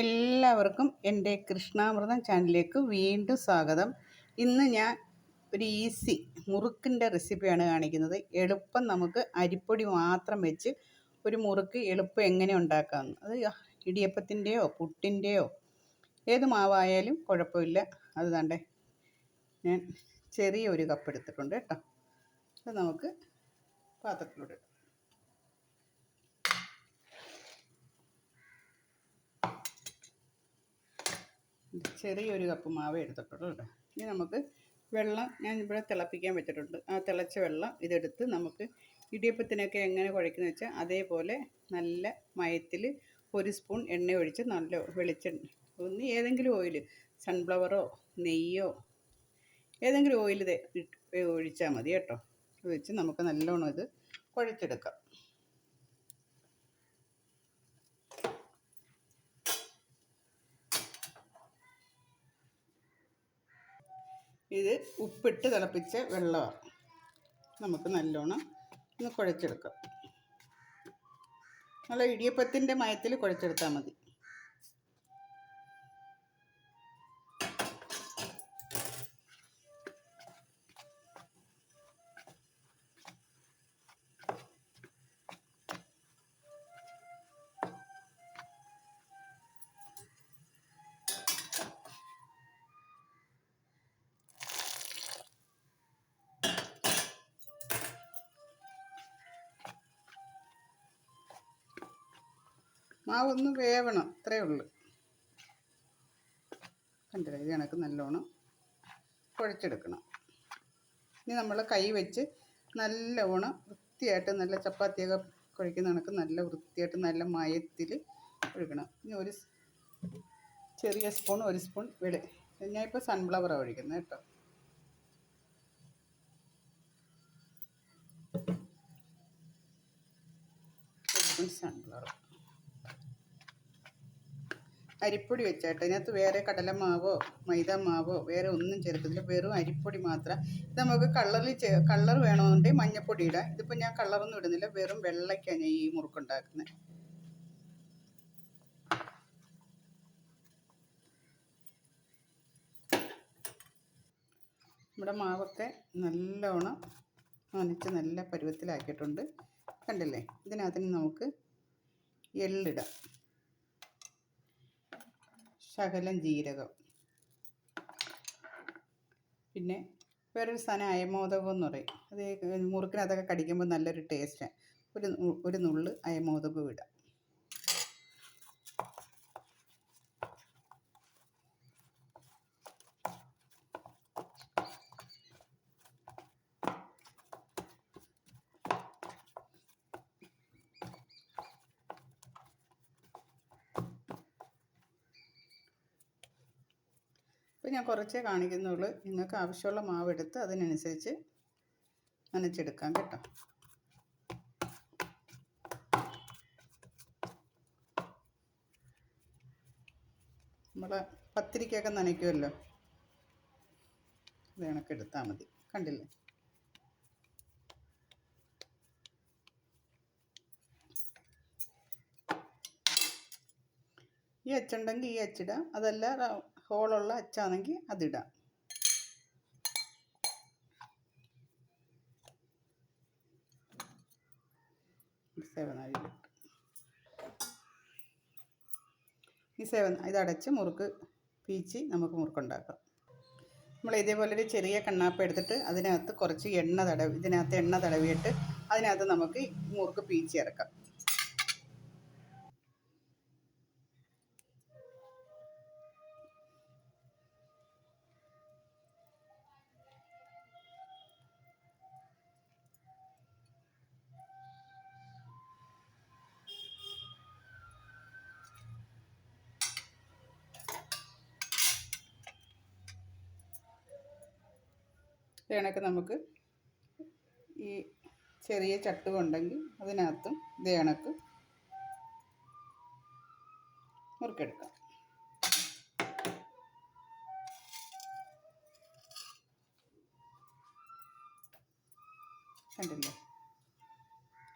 എല്ലാവർക്കും എന്റെ കൃഷ്ണാമൃതം ചാനലിലേക്ക് വീണ്ടും സ്വാഗതം. ഇന്ന് ഞാൻ ഒരു ഈസി മുറുക്കിന്റെ റെസിപ്പിയാണ് കാണിക്കുന്നത്. എളുപ്പം നമുക്ക് അരിപ്പൊടി മാത്രം വെച്ച് ഒരു മുറുക്ക് എളുപ്പം എങ്ങനെ ഉണ്ടാക്കാമെന്ന് അത് ഇടിയപ്പത്തിന്റെയോ പുട്ടിന്റെയോ ഏത് മാവായാലും കുഴപ്പമില്ല. അത് തണ്ടേ ഞാൻ ചെറിയ ഒരു കപ്പ് എടുത്തിട്ടുണ്ട് കേട്ടോ. അത് നമുക്ക് പാത്രത്തിലൂടെ ചെറിയൊരു കപ്പ് മാവ് എടുത്തിട്ടുള്ളൂ കേട്ടോ ഇനി നമുക്ക് വെള്ളം ഞാൻ ഇവിടെ തിളപ്പിക്കാൻ വെച്ചിട്ടുണ്ട്. ആ തിളച്ച വെള്ളം ഇതെടുത്ത് നമുക്ക് ഇടിയപ്പത്തിനൊക്കെ എങ്ങനെ കുഴയ്ക്കുന്നത് വെച്ചാൽ അതേപോലെ നല്ല മയത്തിൽ ഒരു സ്പൂൺ എണ്ണ ഒഴിച്ച് നല്ല വെളിച്ചെണ്ണ. ഒന്ന് ഏതെങ്കിലും ഓയിൽ സൺഫ്ലവറോ നെയ്യോ ഏതെങ്കിലും ഓയിൽ ഒഴിച്ചാൽ മതി കേട്ടോ. ഒഴിച്ച് നമുക്ക് നല്ലോണം ഇത് കുഴച്ചെടുക്കാം. ഇത് ഉപ്പിട്ട് തിളപ്പിച്ച വെള്ളമാണ് നമുക്ക് നല്ലോണം ഒന്ന് കുഴച്ചെടുക്കാം. നല്ല ഇടിയപ്പത്തിന്റെ മയത്തിൽ കുഴച്ചെടുത്താൽ മതി. മാവൊന്ന് വേവണം അത്രേ ഉള്ളൂ. കണ്ടില്ല ഇത് കണക്ക് നല്ലോണം കുഴച്ചെടുക്കണം. ഇനി നമ്മൾ കൈ വെച്ച് നല്ലവണ്ണം വൃത്തിയായിട്ട് നല്ല ചപ്പാത്തിയൊക്കെ കുഴക്കുന്ന കണക്ക് നല്ല വൃത്തിയായിട്ട് നല്ല മയത്തിൽ ഒഴിക്കണം. ഇനി ഒരു ചെറിയ സ്പൂൺ ഒരു സ്പൂൺ വെളി ഞാനിപ്പോൾ സൺഫ്ലവറാണ് ഒഴിക്കുന്നത് കേട്ടോ. സൺഫ്ലവർ അരിപ്പൊടി വെച്ചായിട്ട് അതിനകത്ത് വേറെ കടലമാവോ മൈദ മാവോ വേറെ ഒന്നും ചേർക്കത്തില്ല. വെറും അരിപ്പൊടി മാത്രം. ഇത് നമുക്ക് കളറിൽ ചേ കളർ വേണമെന്നുണ്ടെങ്കിൽ മഞ്ഞപ്പൊടി ഇടാം ഇതിപ്പോൾ ഞാൻ കളറൊന്നും ഇടുന്നില്ല. വെറും വെള്ളയ്ക്കാണ് ഞാൻ ഈ മുറുക്കുണ്ടാക്കുന്നത് നമ്മുടെ മാവൊക്കെ നല്ലോണം നനച്ച് നല്ല പരുവത്തിലാക്കിയിട്ടുണ്ട്. കണ്ടില്ലേ? ഇതിനകത്തിന് നമുക്ക് എള്ളിടാം. ശകലം ജീരകം. പിന്നെ വേറൊരു സാധനം അയമോദകം എന്ന് പറയും. അത് മുറുക്കിനകത്തൊക്കെ കടിക്കുമ്പോൾ നല്ലൊരു ടേസ്റ്റാണ് ഒരു ഒരു നുള്ള് അയമോദകം ഇടാം. ഇപ്പോൾ ഞാൻ കുറച്ചേ കാണിക്കുന്നുള്ളൂ. നിങ്ങൾക്ക് ആവശ്യമുള്ള മാവ് എടുത്ത് അതിനനുസരിച്ച് നനച്ചെടുക്കാം കേട്ടോ. നമ്മൾ പത്തിരിക്കൊക്കെ നനയ്ക്കുമല്ലോ. അത് കണക്കെടുത്താൽ മതി. കണ്ടില്ലേ? ഈ അച്ചുണ്ടെങ്കിൽ ഈ അച്ചിടാം. അതല്ല ഹോളുള്ള അച്ചാണെങ്കിൽ അതിടാം. സെവൻ ഈ സെവൻ ഇതടച്ച് മുറുക്ക് പീച്ച് നമുക്ക് മുറുക്കുണ്ടാക്കാം. നമ്മൾ ഇതേപോലെ ഒരു ചെറിയ കണ്ണാപ്പ എടുത്തിട്ട് അതിനകത്ത് കുറച്ച് എണ്ണ തടവി ഇതിനകത്ത് എണ്ണ തടവിയിട്ട് അതിനകത്ത് നമുക്ക് മുറുക്ക് പീച്ച് ഇറക്കാം ഇത് നമുക്ക് ഈ ചെറിയ ചട്ടുക ഉണ്ടെങ്കിൽ അതിനകത്തും ഇതേണക്ക് മുറുക്കെടുക്കാം. കണ്ടില്ലേ?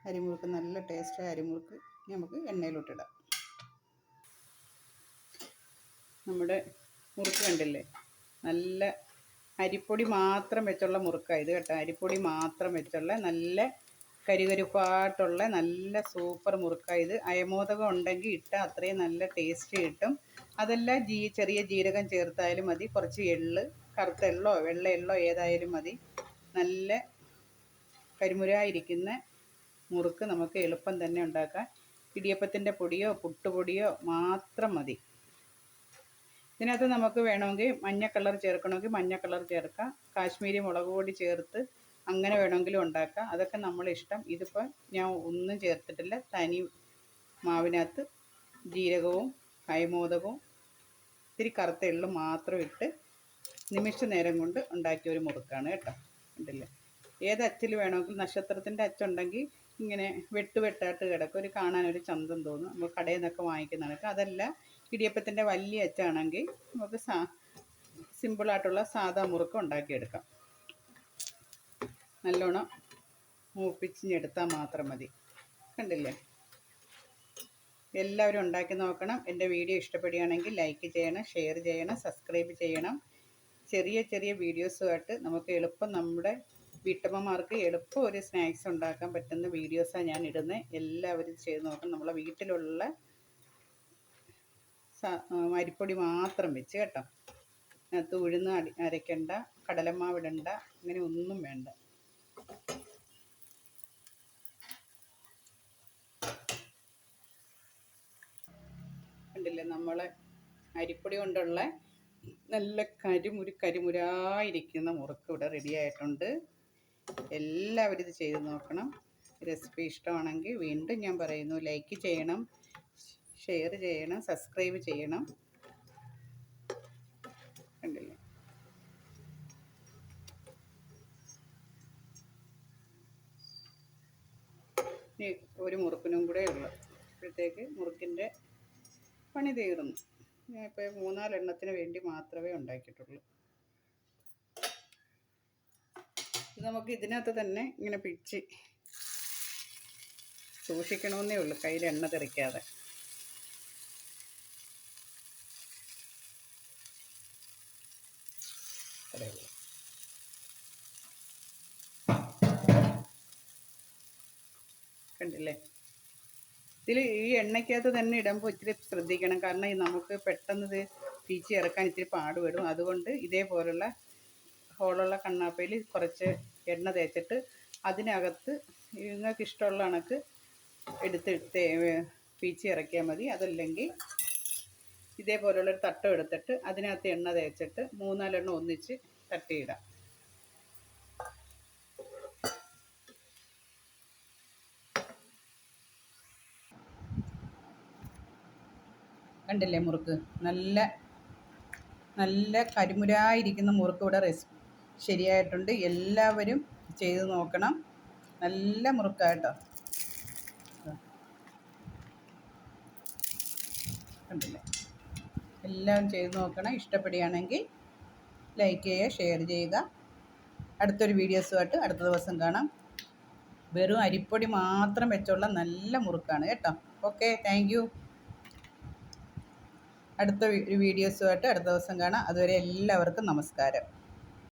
അരിമുറുക്ക് നല്ല ടേസ്റ്റ് അരിമുറുക്ക് നമുക്ക് എണ്ണയിലോട്ടിടാം. നമ്മുടെ മുറുക്ക് കണ്ടില്ലേ? നല്ല അരിപ്പൊടി മാത്രം വെച്ചുള്ള മുറുക്കാണ് ഇത് കേട്ടോ അരിപ്പൊടി മാത്രം വെച്ചുള്ള നല്ല കരികരുപ്പായിട്ടുള്ള നല്ല സൂപ്പർ മുറുക്കാണ് ഇത്. അയമോദകം ഉണ്ടെങ്കിൽ ഇട്ടാൽ അത്രയും നല്ല ടേസ്റ്റ് കിട്ടും. അതെല്ലാം ജീ ചെറിയ ജീരകം ചേർത്തായാലും മതി. കുറച്ച് എള്ള് കറുത്ത എള്ളോ വെള്ള എള്ളോ ഏതായാലും മതി. നല്ല കരിമുരായിരിക്കുന്ന മുറുക്ക് നമുക്ക് എളുപ്പം തന്നെ ഉണ്ടാക്കാം. ഇടിയപ്പത്തിന്റെ പൊടിയോ പുട്ടുപൊടിയോ മാത്രം മതി. ഇതിനകത്ത് നമുക്ക് വേണമെങ്കിൽ മഞ്ഞ കളർ ചേർക്കണമെങ്കിൽ മഞ്ഞ കളർ ചേർക്കാം. കാശ്മീരി മുളക് പൊടി ചേർത്ത് അങ്ങനെ വേണമെങ്കിലും ഉണ്ടാക്കാം. അതൊക്കെ നമ്മളെ ഇഷ്ടം. ഇതിപ്പോൾ ഞാൻ ഒന്നും ചേർത്തിട്ടില്ല. തനി മാവിനകത്ത് ജീരകവും കൈമോദകവും ഇത്തിരി കറുത്ത എള്ളും മാത്രം ഇട്ട് നിമിഷ നേരം കൊണ്ട് ഉണ്ടാക്കിയ ഒരു മുറുക്കാണ് കേട്ടോ. ഉണ്ടല്ലേ ഏത് അച്ചിൽ വേണമെങ്കിൽ നക്ഷത്രത്തിന്റെ അച്ചുണ്ടെങ്കിൽ ഇങ്ങനെ വെട്ടുവെട്ടായിട്ട് കിടക്കും. ഒരു കാണാൻ ഒരു ചന്തം തോന്നും. നമ്മൾ കടയിൽ നിന്നൊക്കെ വാങ്ങിക്കുന്നതൊക്കെ അതല്ല ഇടിയപ്പത്തിന്റെ വലിയ അച്ചാണെങ്കിൽ നമുക്ക് സാ സിമ്പിളായിട്ടുള്ള സാധാ മുറുക്കം ഉണ്ടാക്കിയെടുക്കാം. നല്ലോണം മൂപ്പിച്ചിഞ്ഞെടുത്താൽ മാത്രം മതി. കണ്ടില്ലേ? എല്ലാവരും ഉണ്ടാക്കി നോക്കണം. എന്റെ വീഡിയോ ഇഷ്ടപ്പെടുകയാണെങ്കിൽ ലൈക്ക് ചെയ്യണം ഷെയർ ചെയ്യണം സബ്സ്ക്രൈബ് ചെയ്യണം. ചെറിയ ചെറിയ വീഡിയോസുമായിട്ട് നമുക്ക് എളുപ്പം നമ്മുടെ വീട്ടമ്മമാർക്ക് എളുപ്പം ഒരു സ്നാക്സ് ഉണ്ടാക്കാൻ പറ്റുന്ന വീഡിയോസാണ് ഞാൻ ഇടുന്നത് എല്ലാവരും ചെയ്ത് നോക്കണം. നമ്മളെ വീട്ടിലുള്ള അരിപ്പൊടി മാത്രം വെച്ച് കേട്ടോ. അതിനകത്ത് ഉഴുന്ന് അടി അരയ്ക്കണ്ട കടലമാവ് ഇടണ്ട അങ്ങനെ ഒന്നും വേണ്ട. കണ്ടില്ലേ നമ്മളെ അരിപ്പൊടി കൊണ്ടുള്ള നല്ല കരിമുരി കരിമുരായിരിക്കുന്ന മുറുക്ക് ഇവിടെ റെഡി ആയിട്ടുണ്ട്. എല്ലാവരും ഇത് ചെയ്ത് നോക്കണം. റെസിപ്പി ഇഷ്ടമാണെങ്കിൽ വീണ്ടും ഞാൻ പറയുന്നു. ലൈക്ക് ചെയ്യണം. ഷെയർ ചെയ്യണം സബ്സ്ക്രൈബ് ചെയ്യണം. കണ്ടില്ലേ? ഇനി ഒരു മുറുക്കിനും കൂടെ ഉള്ളു. അപ്പോഴത്തേക്ക് മുറുക്കിന്റെ പണി തീർന്നു. ഞാൻ ഇപ്പോൾ മൂന്നാലെണ്ണത്തിന് വേണ്ടി മാത്രമേ ഉണ്ടാക്കിയിട്ടുള്ളൂ. ഇത് നമുക്ക് ഇതിനകത്ത് തന്നെ ഇങ്ങനെ പിടിച്ച് സൂക്ഷിക്കണമെന്നേ ഉള്ളൂ. കയ്യിൽ എണ്ണ തെറിക്കാതെ. കണ്ടില്ലേ? ഇതിൽ ഈ എണ്ണയ്ക്കകത്ത് തന്നെ ഇടുമ്പോൾ ഇച്ചിരി ശ്രദ്ധിക്കണം. കാരണം നമുക്ക് പെട്ടെന്ന് ഇത് തീച്ചി ഇറക്കാൻ ഇച്ചിരി പാടുപെടും. അതുകൊണ്ട് ഇതേപോലുള്ള ഹോളുള്ള കണ്ണാപ്പയിൽ കുറച്ച് എണ്ണ തേച്ചിട്ട് അതിനകത്ത് നിങ്ങൾക്ക് ഇഷ്ടമുള്ള കണക്ക് എടുത്ത് പീച്ചി ഇറക്കിയാൽ മതി. അതല്ലെങ്കിൽ ഇതേപോലുള്ളൊരു തട്ടം എടുത്തിട്ട് അതിനകത്ത് എണ്ണ തേച്ചിട്ട് മൂന്നാലെണ്ണം ഒന്നിച്ച് തട്ടിയിടാം. കണ്ടില്ലേ മുറുക്ക്? നല്ല നല്ല കരിമുരായിരിക്കുന്ന മുറുക്ക് ഇവിടെ റെസ് ശരിയായിട്ടുണ്ട്. എല്ലാവരും ചെയ്ത് നോക്കണം. നല്ല മുറുക്കാട്ടോ എല്ലാം ചെയ്ത് നോക്കണം. ഇഷ്ടപ്പെടുകയാണെങ്കിൽ ലൈക്ക് ചെയ്യുക ഷെയർ ചെയ്യുക. അടുത്തൊരു വീഡിയോസുമായിട്ട് അടുത്ത ദിവസം കാണാം. വെറും അരിപ്പൊടി മാത്രം വെച്ചുള്ള നല്ല മുറുക്കാണ് കേട്ടോ. ഓക്കെ താങ്ക് അടുത്ത വീഡിയോസുമായിട്ട് അടുത്ത ദിവസം കാണാം. അതുവരെ എല്ലാവർക്കും നമസ്കാരം.